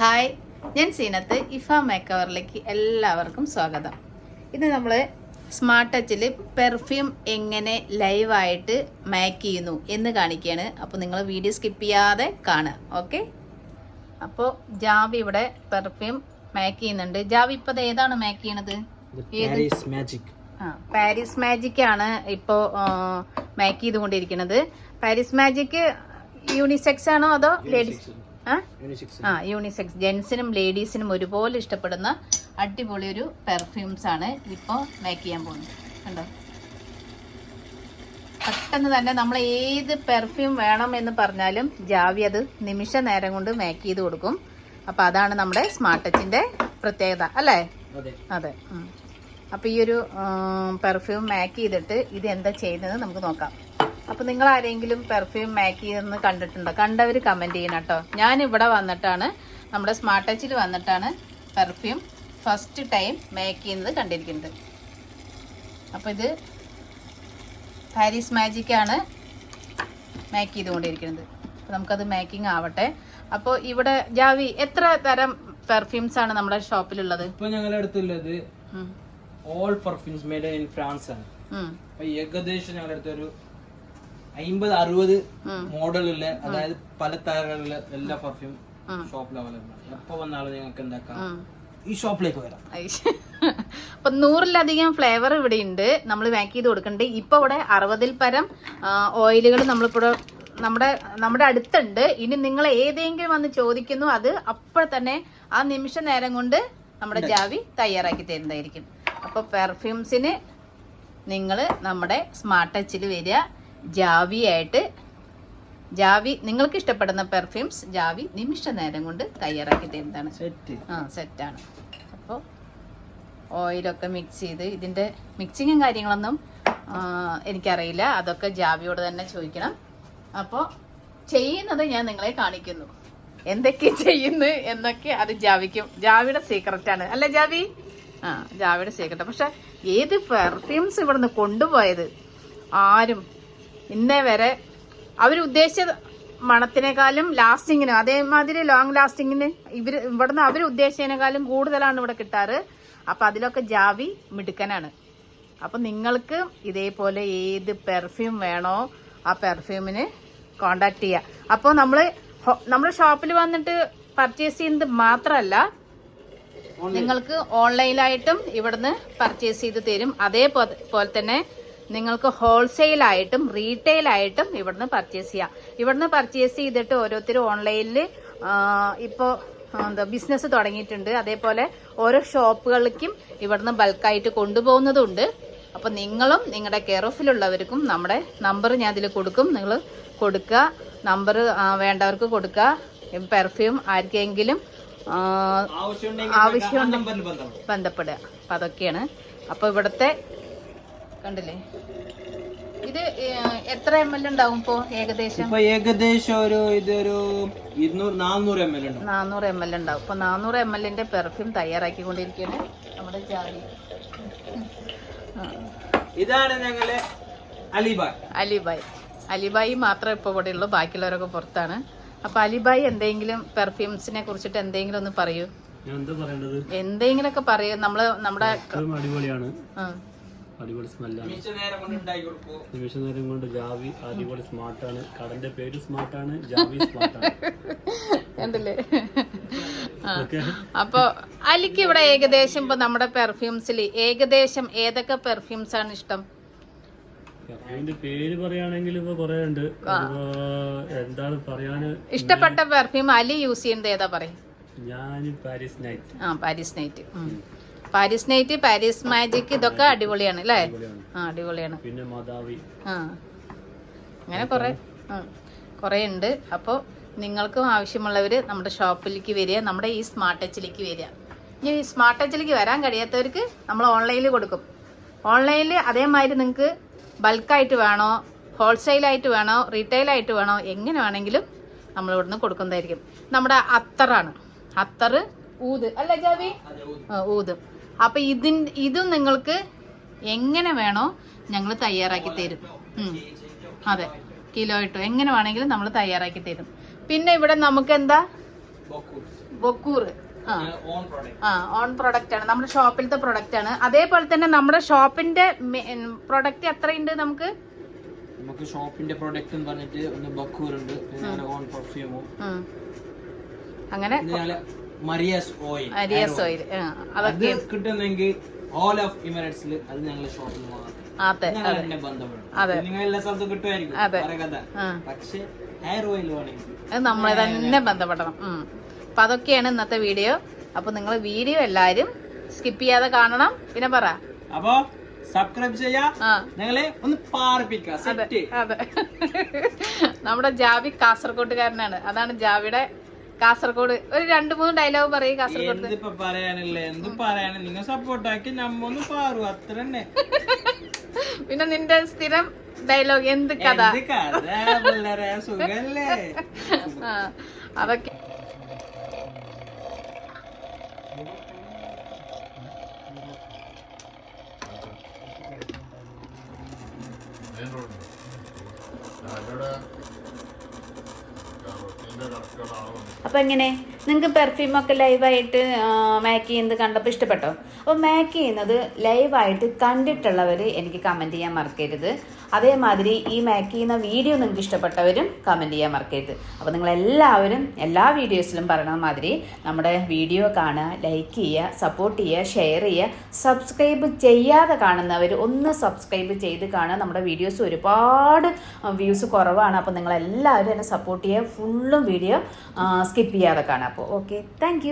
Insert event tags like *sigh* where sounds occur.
Hi ഞാൻ സീനത്ത് ഇഫ മേക്കവറിലേക്ക് എല്ലാവർക്കും സ്വാഗതം. ഇത് നമ്മൾ സ്മാർട്ട് ടച്ചിൽ പെർഫ്യൂം എങ്ങനെ ലൈവായിട്ട് മേക്ക് ചെയ്യുന്നു എന്ന് കാണിക്കുകയാണ്. അപ്പോൾ നിങ്ങൾ വീഡിയോ സ്കിപ്പ് ചെയ്യാതെ കാണുക ഓക്കെ? അപ്പോൾ ജാവി ഇവിടെ പെർഫ്യൂം മേക്ക് ചെയ്യുന്നുണ്ട്. ജാവി ഇപ്പോൾ ഏതാണ് മേക്ക് ചെയ്യണത്? മാജിക്. ആ പാരീസ് മാജിക് ആണ് ഇപ്പോൾ മേക്ക് ചെയ്തുകൊണ്ടിരിക്കുന്നത്. പാരീസ് മാജിക് യൂണിസെക്സ് ആണോ അതോ ലേഡീസ്? ആ? യൂണിസിക്സ് ജെൻസിനും ലേഡീസിനും ഒരുപോലെ ഇഷ്ടപ്പെടുന്ന അടിപൊളി ഒരു പെർഫ്യൂംസ് ആണ് ഇപ്പോൾ മേക്ക് ചെയ്യാൻ പോകുന്നത്. കണ്ടോ? പെട്ടെന്ന് തന്നെ നമ്മൾ ഏത് പെർഫ്യൂം വേണം എന്ന് പറഞ്ഞാലും ജാവി അത് നിമിഷ നേരം കൊണ്ട് മേക്ക് ചെയ്ത് കൊടുക്കും. അപ്പോൾ അതാണ് നമ്മുടെ സ്മാർട്ട് ടച്ചിന്റെ പ്രത്യേകത അല്ലേ? അതെ. അതെ. ഉം. അപ്പൊ ഈ ഒരു പെർഫ്യൂം മേക്ക് ചെയ്തിട്ട് ഇത് എന്താ ചെയ്യുന്നത് നമുക്ക് നോക്കാം. അപ്പൊ നിങ്ങൾ ആരെങ്കിലും പെർഫ്യൂം മേക്ക് ചെയ്തെന്ന് കണ്ടിട്ടുണ്ടോ? കണ്ടവർ കമന്റ് ചെയ്യണം കേട്ടോ. ഞാൻ ഇവിടെ വന്നിട്ടാണ് നമ്മുടെ സ്മാർട്ട് ടച്ചിൽ വന്നിട്ടാണ് പെർഫ്യൂം ഫസ്റ്റ് ടൈം മേക്ക് ചെയ്യുന്നത് കണ്ടിരിക്കുന്നത്. അപ്പൊ ഇത് പാരീസ് മാജിക് ആണ് മേക്ക് ചെയ്തുകൊണ്ടിരിക്കുന്നത്. അപ്പൊ നമുക്കത് മേക്കിംഗ് ആവട്ടെ. അപ്പോൾ ഇവിടെ ജാവി എത്ര തരം പെർഫ്യൂംസ് ആണ് നമ്മുടെ ഷോപ്പിലുള്ളത്? ഇപ്പൊ ഞങ്ങളുടെ അടുത്തുള്ളത് all perfumes made in France ആണ്. ഏകദേശം ഞങ്ങളുടെ അടുത്ത് ഒരു അമ്പത് അറുപത്. മോഡലുള്ള അതായത് പല തരങ്ങളിലുള്ള എല്ലാ പെർഫ്യൂം ഷോപ്പ് ഷോപ്പിൽ അവൈലബിൾ ആണ്. എപ്പോ വന്നാലും ഞങ്ങൾക്ക് എന്താക്കാം. ഈ ഷോപ്പിലേക്ക് വരാം. അപ്പൊ നൂറിലധികം ഫ്ലേവർ ഇവിടെ ഉണ്ട്. നമ്മൾ പാക്ക് ചെയ്ത് കൊടുക്കുന്നുണ്ട് ഇപ്പൊ ഇവിടെ അറുപതിൽ പരം ഓയിലുകൾ നമ്മളിപ്പോ നമ്മുടെ നമ്മുടെ അടുത്തുണ്ട്. ഇനി നിങ്ങൾ ഏതെങ്കിലും വന്ന് ചോദിക്കുന്നു അത് അപ്പോൾ തന്നെ ആ നിമിഷ നേരം കൊണ്ട് നമ്മുടെ ജാവി തയ്യാറാക്കി തരുന്നതായിരിക്കും. അപ്പൊ പെർഫ്യൂംസിന് നിങ്ങൾ നമ്മുടെ സ്മാർട്ട് ടച്ചിൽ വരിക. ജാവിയായിട്ട് ജാവി നിങ്ങൾക്ക് ഇഷ്ടപ്പെടുന്ന പെർഫ്യൂംസ് ജാവി നിമിഷ നേരം കൊണ്ട് തയ്യാറാക്കി തരുന്നതാണ് സെറ്റ് ആ സെറ്റാണ് അപ്പോൾ ഓയിലൊക്കെ മിക്സ് ചെയ്ത് ഇതിന്റെ മിക്സിങ്ങും കാര്യങ്ങളൊന്നും എനിക്കറിയില്ല. അതൊക്കെ ജാവിയോട് തന്നെ ചോദിക്കണം. അപ്പോൾ ചെയ്യുന്നത് ഞാൻ നിങ്ങളെ കാണിക്കുന്നു. എന്തൊക്കെ ചെയ്യുന്നു എന്നൊക്കെ അത് ജാവിക്കും. ജാവിയുടെ സീക്രട്ടാണ് അല്ല ജാവി? ആ ജാവിയുടെ സീക്രട്ട് പക്ഷെ ഏത് പെർഫ്യൂംസ് ഇവിടുന്ന് കൊണ്ടുപോയത്? ആരും ഇന്നേ വരെ അവരുദ്ദേശിച്ച മണത്തിനേക്കാളും ലാസ്റ്റിങ്ങിന് അതേമാതിരി ലോങ് ലാസ്റ്റിങ്ങിന് ഇവർ ഇവിടുന്ന് അവർ ഉദ്ദേശിച്ചതിനേക്കാളും കൂടുതലാണ് ഇവിടെ കിട്ടാറ്. അപ്പം അതിലൊക്കെ ജാവി മിടുക്കനാണ്. അപ്പം നിങ്ങൾക്ക് ഇതേപോലെ ഏത് പെർഫ്യൂം വേണോ ആ പെർഫ്യൂമിന് കോണ്ടാക്ട് ചെയ്യുക അപ്പോൾ നമ്മൾ നമ്മുടെ ഷോപ്പിൽ വന്നിട്ട് പർച്ചേസ് ചെയ്യുന്നത് മാത്രമല്ല നിങ്ങൾക്ക് ഓൺലൈനായിട്ടും ഇവിടുന്ന് പർച്ചേസ് ചെയ്ത് തരും. അതേപോലെ പോലെ തന്നെ നിങ്ങൾക്ക് ഹോൾസെയിൽ ആയിട്ടും റീറ്റെയിൽ ആയിട്ടും ഇവിടുന്ന് പർച്ചേസ് ചെയ്യാം. ഇവിടുന്ന് പർച്ചേസ് ചെയ്തിട്ട് ഓരോരുത്തരും ഓൺലൈനിൽ ഇപ്പോൾ എന്താ ബിസിനസ് തുടങ്ങിയിട്ടുണ്ട്. അതേപോലെ ഓരോ ഷോപ്പുകളിലേക്കും ഇവിടുന്ന് ബൾക്കായിട്ട് കൊണ്ടുപോകുന്നതുണ്ട്. അപ്പോൾ നിങ്ങളും നിങ്ങളുടെ കെയർ ഓഫിലുള്ളവർക്കും നമ്മുടെ നമ്പർ ഞാൻ ഇതിൽ കൊടുക്കും. നിങ്ങൾ കൊടുക്കുക നമ്പർ വേണ്ടവർക്ക് കൊടുക്കുക പെർഫ്യൂം ആർക്കെങ്കിലും ആവശ്യം ആവശ്യമുണ്ടെങ്കിൽ ബന്ധപ്പെടുക. അപ്പം അതൊക്കെയാണ്. അപ്പോൾ ഇവിടുത്തെ കണ്ടില്ലേ? ഇത് എത്ര എം എൽ ഉണ്ടാവും ഇപ്പോ ഏകദേശം? ഇപ്പൊ ഏകദേശം ഒരു ഇതൊരു ഇരുന്നൂറ് നാന്നൂറ് എം എൽ ഉണ്ട് നാനൂറ് എം എൽ ഉണ്ടാവും. ഇപ്പൊ നാനൂറ് എം എല്ലിന്റെ പെർഫ്യൂം തയ്യാറാക്കിക്കൊണ്ടിരിക്കുകയാണ് നമ്മുടെ ജാതി. ആ, ഇതാണ് ഞങ്ങളെ അലിബായ്. അലിബായ്. അലിബായി മാത്രമേ ഇപ്പോൾ ഇവിടെ ഉള്ളൂ ബാക്കിയുള്ളവരൊക്കെ പുറത്താണ്. അപ്പൊ അലിബായി എന്തെങ്കിലും പെർഫ്യൂംസിനെ കുറിച്ചിട്ട് എന്തെങ്കിലും ഒന്ന് പറയൂ. ഞാൻ എന്താ പറയേണ്ടത്? എന്തെങ്കിലുമൊക്കെ പറയൂ. നമ്മൾ നമ്മുടെ അടിപൊളിയാണ്. ആ, അടിപൊളി സ്മെല്ലാണ്. നിമിഷ നേരം കൊണ്ട് ജാവി അടിപൊളി സ്മാർട്ടാണ്. കടന്റെ പേര് സ്മാർട്ടാണ് ജാവി സ്മാർട്ടാണ്. കണ്ടില്ലേ? ആ. ഓക്കെ. അപ്പൊ അലിക്ക് ഇവിടെ ഏകദേശം ഇപ്പൊ നമ്മുടെ പെർഫ്യൂംസിൽ ഏകദേശം ഏതൊക്കെ പെർഫ്യൂംസ് ആണ് ഇഷ്ടം? അതിന്റെ പേര് പറയുകയാണെങ്കിൽ ഇപ്പൊ കൊറേ ഉണ്ട്. എന്താണ് പറയാന്? ഇഷ്ടപ്പെട്ട പെർഫ്യൂം അലി യൂസ് ചെയ്യുന്നത് ഏതാ പറയും? ഞാൻ പാരീസ് നൈറ്റ് ആ Paris night Paris night Paris magic ഇതൊക്കെ അടിപൊളിയാണ് അല്ലേ? ആ അടിപൊളിയാണ്. പിന്നെ മദാവി ആ. അങ്ങനെ കുറേ കുറേ ഉണ്ട്. അപ്പോൾ നിങ്ങൾക്കും ആവശ്യമുള്ളവർ നമ്മുടെ ഷോപ്പിലേക്ക് വരിക നമ്മുടെ ഈ സ്മാർട്ട് ടച്ചിലേക്ക് വരിക. ഇനി ഈ സ്മാർട്ട് ടച്ചിലേക്ക് വരാൻ കഴിയാത്തവർക്ക് നമ്മൾ ഓൺലൈനിൽ കൊടുക്കും. ഓൺലൈനിൽ അതേമാതിരി നിങ്ങൾക്ക് ബൾക്കായിട്ട് വേണോ ഹോൾസെയിലായിട്ട് വേണോ റീറ്റെയിലായിട്ട് വേണോ എങ്ങനെ വേണമെങ്കിലും നമ്മൾ ഇവിടുന്ന് കൊടുക്കുന്നതായിരിക്കും. നമ്മുടെ അത്തറാണ്. അത്തറ് ഊത്. അല്ല ജാവി? ഊത്. അപ്പൊ ഇതിൻ ഇതും നിങ്ങൾക്ക് എങ്ങനെ വേണോ ഞങ്ങൾ തയ്യാറാക്കി തരും. അതെ. കിലോ ഇട്ടു എങ്ങനെ വേണമെങ്കിലും നമ്മൾ തയ്യാറാക്കി തരും. പിന്നെ ഇവിടെ നമുക്ക് എന്താ ബൊക്കൂർ ആ ഓൺ പ്രോഡക്റ്റ് ആണ്. നമ്മുടെ ഷോപ്പിലത്തെ പ്രൊഡക്റ്റ് ആണ്. അതേപോലെ തന്നെ നമ്മുടെ ഷോപ്പിന്റെ പ്രൊഡക്റ്റ് എത്രയുണ്ട് നമുക്ക്? നമുക്ക് ഷോപ്പിന്റെ പ്രോഡക്റ്റ് എന്ന് പറഞ്ഞിട്ട് ഒന്ന് ബക്കൂർ ഉണ്ട് പിന്നെ ഓൺ പെർഫ്യൂമും അങ്ങനെ മരിയാസ് ഓയിൽ മരിയാസ് ഓയിൽ അത് കിട്ടുന്നെങ്കിൽ ഓൾ ഓഫ് ഇമിറേറ്റ്സിൽ അത് ഞങ്ങളുടെ ഷോപ്പിൽ നമ്മളെ തന്നെ ബന്ധപ്പെടണം. അപ്പൊ അതൊക്കെയാണ് ഇന്നത്തെ വീഡിയോ അപ്പൊ നിങ്ങൾ വീഡിയോ എല്ലാരും സ്കിപ്പ് ചെയ്യാതെ കാണണം. പിന്നെ പറ. അപ്പൊ സബ്സ്ക്രൈബ് ചെയ്യാ. നിങ്ങളെ ഒന്ന് പാർപ്പിക്ക. അതെ *laughs* നമ്മുടെ ജാവി കാസർഗോട്ടുകാരനാണ് അതാണ് ജാവിയുടെ കാസർഗോഡ്. ഒരു രണ്ട് മൂന്ന് ഡയലോഗ് പറയും കാസർഗോഡ് എന്തിപ്പോ പറയാനില്ല? എന്ത് പറയാനും? നിങ്ങൾ സപ്പോർട്ടാക്കി നമ്മ ഒന്ന് പാറു അത്ര തന്നെ പിന്നെ നിന്റെ സ്ഥിരം ഡയലോഗ് എന്ത് കഥ? എന്ത് കഥ I don't ആ, അതൊക്കെ അപ്പൊ എങ്ങനെ? നിങ്ങൾക്ക് പെർഫ്യൂം ഒക്കെ ലൈവായിട്ട് മേക്ക് ചെയ്യുന്നത് കണ്ടപ്പോൾ ഇഷ്ടപ്പെട്ടോ? അപ്പോൾ മേക്ക് ചെയ്യുന്നത് ലൈവായിട്ട് കണ്ടിട്ടുള്ളവർ എനിക്ക് കമന്റ് ചെയ്യാൻ മറക്കരുത്. അതേമാതിരി ഈ മേക്ക് ചെയ്യുന്ന വീഡിയോ നിങ്ങൾക്ക് ഇഷ്ടപ്പെട്ടവരും കമന്റ് ചെയ്യാൻ മറക്കരുത്. അപ്പോൾ നിങ്ങൾ എല്ലാവരും എല്ലാ വീഡിയോസിലും പറയണ മാതിരി നമ്മുടെ വീഡിയോ കാണുക ലൈക്ക് ചെയ്യുക സപ്പോർട്ട് ചെയ്യുക ഷെയർ ചെയ്യുക സബ്സ്ക്രൈബ് ചെയ്യാതെ കാണുന്നവർ ഒന്ന് സബ്സ്ക്രൈബ് ചെയ്ത് കാണുക. നമ്മുടെ വീഡിയോസ് ഒരുപാട് വ്യൂസ് കുറവാണ്. അപ്പോൾ നിങ്ങളെല്ലാവരും എന്നെ സപ്പോർട്ട് ചെയ്യുക. ഫുള്ളും വീഡിയോ സ്കിപ്പ് ചെയ്യാതെ കാണാം അപ്പോൾ ഓക്കെ. താങ്ക്